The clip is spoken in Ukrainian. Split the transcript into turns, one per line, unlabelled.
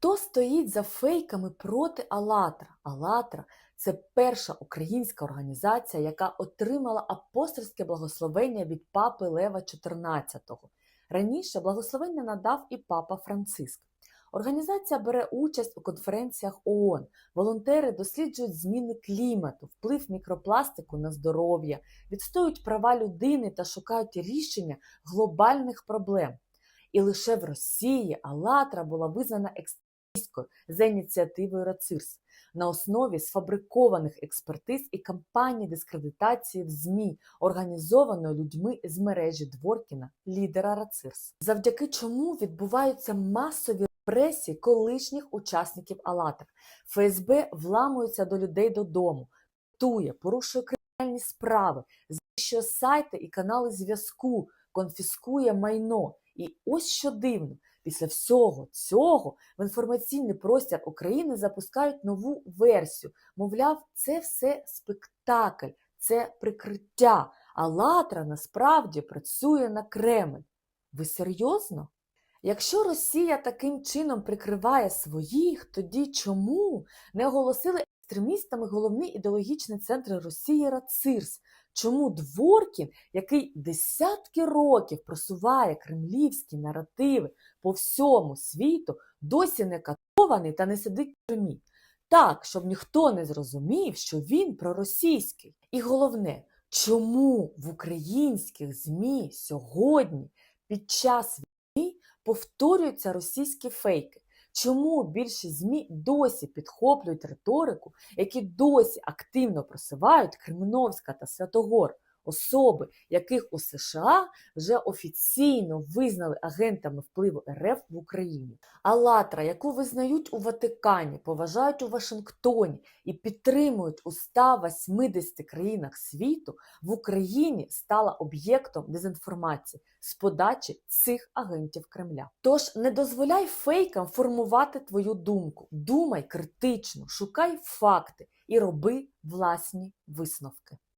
Хто стоїть за фейками проти АЛЛАТРА? АЛЛАТРА – це перша українська організація, яка отримала апостольське благословення від папи Лева XIV. Раніше благословення надав і папа Франциск. Організація бере участь у конференціях ООН. Волонтери досліджують зміни клімату, вплив мікропластику на здоров'я, відстоюють права людини та шукають рішення глобальних проблем. І лише в Росії Алатра була визнана екстремісткою за ініціативою РАЦИРС на основі сфабрикованих експертиз і кампанії дискредитації в ЗМІ, організованої людьми з мережі Дворкіна, лідера РАЦИРС, завдяки чому відбуваються масові репресії колишніх учасників Алатра. ФСБ вламується до людей додому, тує, порушує кримінальні справи, знищує сайти і канали зв'язку, конфіскує майно. І ось що дивно, після всього цього в інформаційний простір України запускають нову версію. Мовляв, це все спектакль, це прикриття. А Латра насправді працює на Кремль. Ви серйозно? Якщо Росія таким чином прикриває своїх, тоді чому не оголосили екстремістами головний ідеологічний центр Росії РАЦИРС? Чому Дворкін, який десятки років просуває кремлівські наративи по всьому світу, досі не катований та не сидить в тюрмі? Так, щоб ніхто не зрозумів, що він проросійський. І головне, чому в українських ЗМІ сьогодні під час війни повторюються російські фейки? Чому більшість ЗМІ досі підхоплюють риторику, які досі активно просувають Кремновська та Святогор, особи, яких у США вже офіційно визнали агентами впливу РФ в Україні? Алатра, яку визнають у Ватикані, поважають у Вашингтоні і підтримують у 180 країнах світу, в Україні стала об'єктом дезінформації з подачі цих агентів Кремля. Тож не дозволяй фейкам формувати твою думку. Думай критично, шукай факти і роби власні висновки.